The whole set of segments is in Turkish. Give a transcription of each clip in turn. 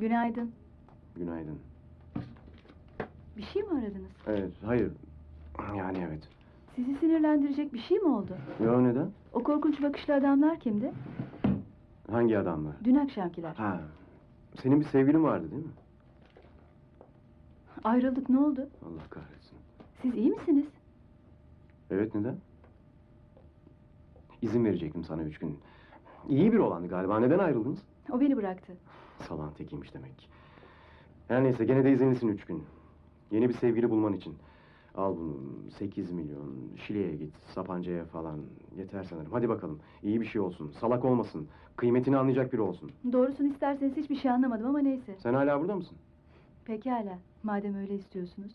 Günaydın. Günaydın. Bir şey mi aradınız? Evet, hayır. Yani evet. Sizi sinirlendirecek bir şey mi oldu? Yo neden? O korkunç bakışlı adamlar kimdi? Hangi adamlar? Dün akşamkiler. Ha. Senin bir sevgilin vardı değil mi? Ayrıldık ne oldu? Allah kahretsin. Siz iyi misiniz? Evet neden? İzin verecektim sana üç gün. İyi bir olandı galiba. Neden ayrıldınız? O beni bıraktı. Salan tekiymiş demek. Her neyse gene de izinlisin üç gün. Yeni bir sevgili bulman için. Al bunu. Sekiz milyon. Şile'ye git. Sapanca'ya falan. Yeter sanırım. Hadi bakalım. İyi bir şey olsun. Salak olmasın. Kıymetini anlayacak biri olsun. Doğrusunu isterseniz hiçbir şey anlamadım ama neyse. Sen hala burada mısın? Pekala. Madem öyle istiyorsunuz.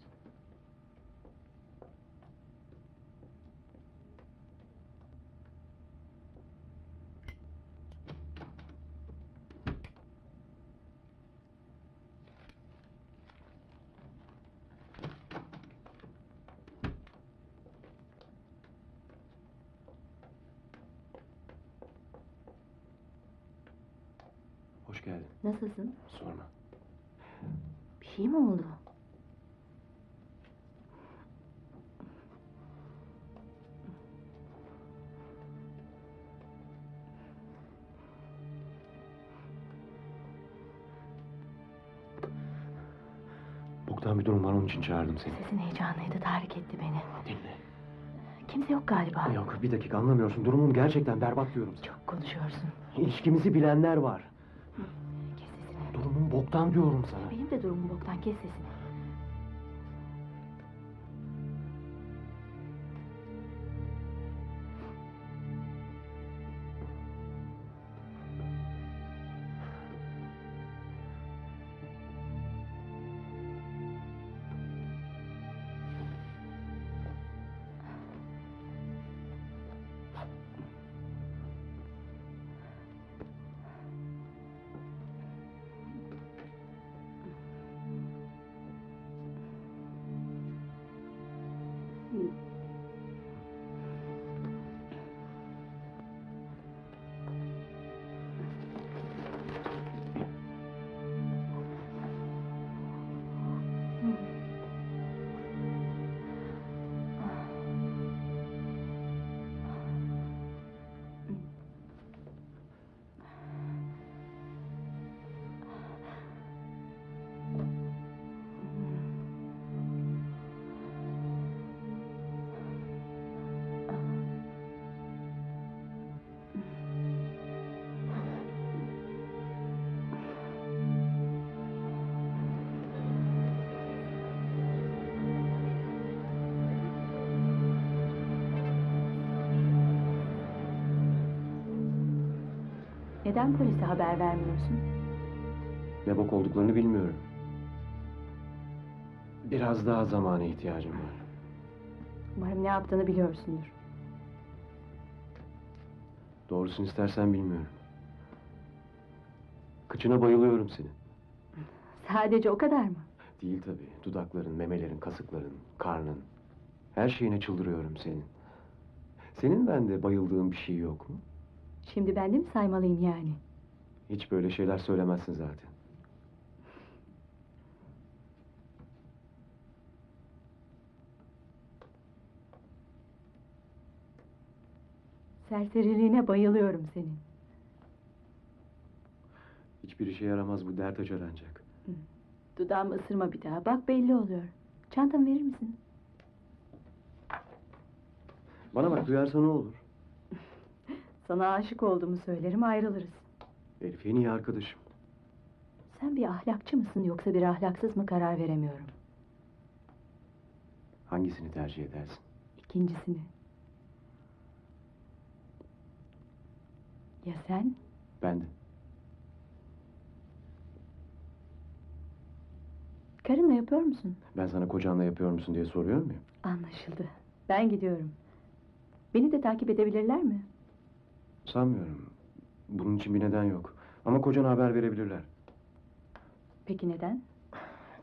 Hoş geldin. Nasılsın? Sorma. Bir şey mi oldu? Boktan bir durum var onun için çağırdım seni. Sesin heyecanlıydı, tahrik etti beni. Dinle. Kimse yok galiba. Yok bir dakika anlamıyorsun. Durumum gerçekten berbat diyorum sana. Çok konuşuyorsun. İlişkimizi bilenler var. Boktan diyorum sana. Benim de durumum boktan, kes sesini. Neden polise haber vermiyorsun? Ne bok olduklarını bilmiyorum. Biraz daha zamana ihtiyacım var. Umarım ne yaptığını biliyorsundur. Doğrusunu istersen bilmiyorum. Kıçına bayılıyorum senin. Sadece o kadar mı? Değil tabii. Dudakların, memelerin, kasıkların, karnın. Her şeyine çıldırıyorum senin. Senin bende bayıldığın bir şey yok mu? Şimdi ben de mi saymalıyım yani? Hiç böyle şeyler söylemezsin zaten. Serseriliğine bayılıyorum senin. Hiçbir işe yaramaz bu dert açar ancak. Dudağımı ısırma bir daha. Bak belli oluyor. Çantamı verir misin? Bana bak duyarsa ne olur? Sana aşık olduğumu söylerim ayrılırız. Elif en iyi arkadaşım. Sen bir ahlakçı mısın yoksa bir ahlaksız mı karar veremiyorum. Hangisini tercih edersin? İkincisini. Ya sen? Ben de. Karınla yapıyor musun? Ben sana kocanla yapıyor musun diye soruyor muyum? Anlaşıldı. Ben gidiyorum. Beni de takip edebilirler mi? Sanmıyorum. Bunun için bir neden yok. Ama kocana haber verebilirler. Peki neden?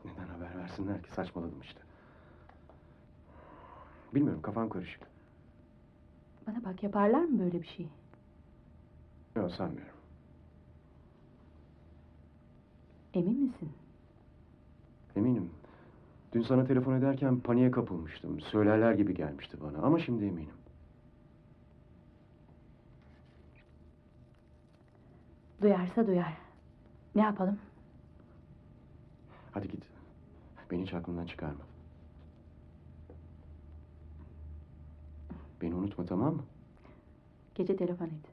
Neden haber versinler ki? Saçmaladım işte. Bilmiyorum kafam karışık. Bana bak yaparlar mı böyle bir şey? Yok sanmıyorum. Emin misin? Eminim. Dün sana telefon ederken paniğe kapılmıştım. Söylerler gibi gelmişti bana ama şimdi eminim. Duyarsa duyar. Ne yapalım? Hadi git. Beni hiç aklından çıkarma. Beni unutma tamam mı? Gece telefon et.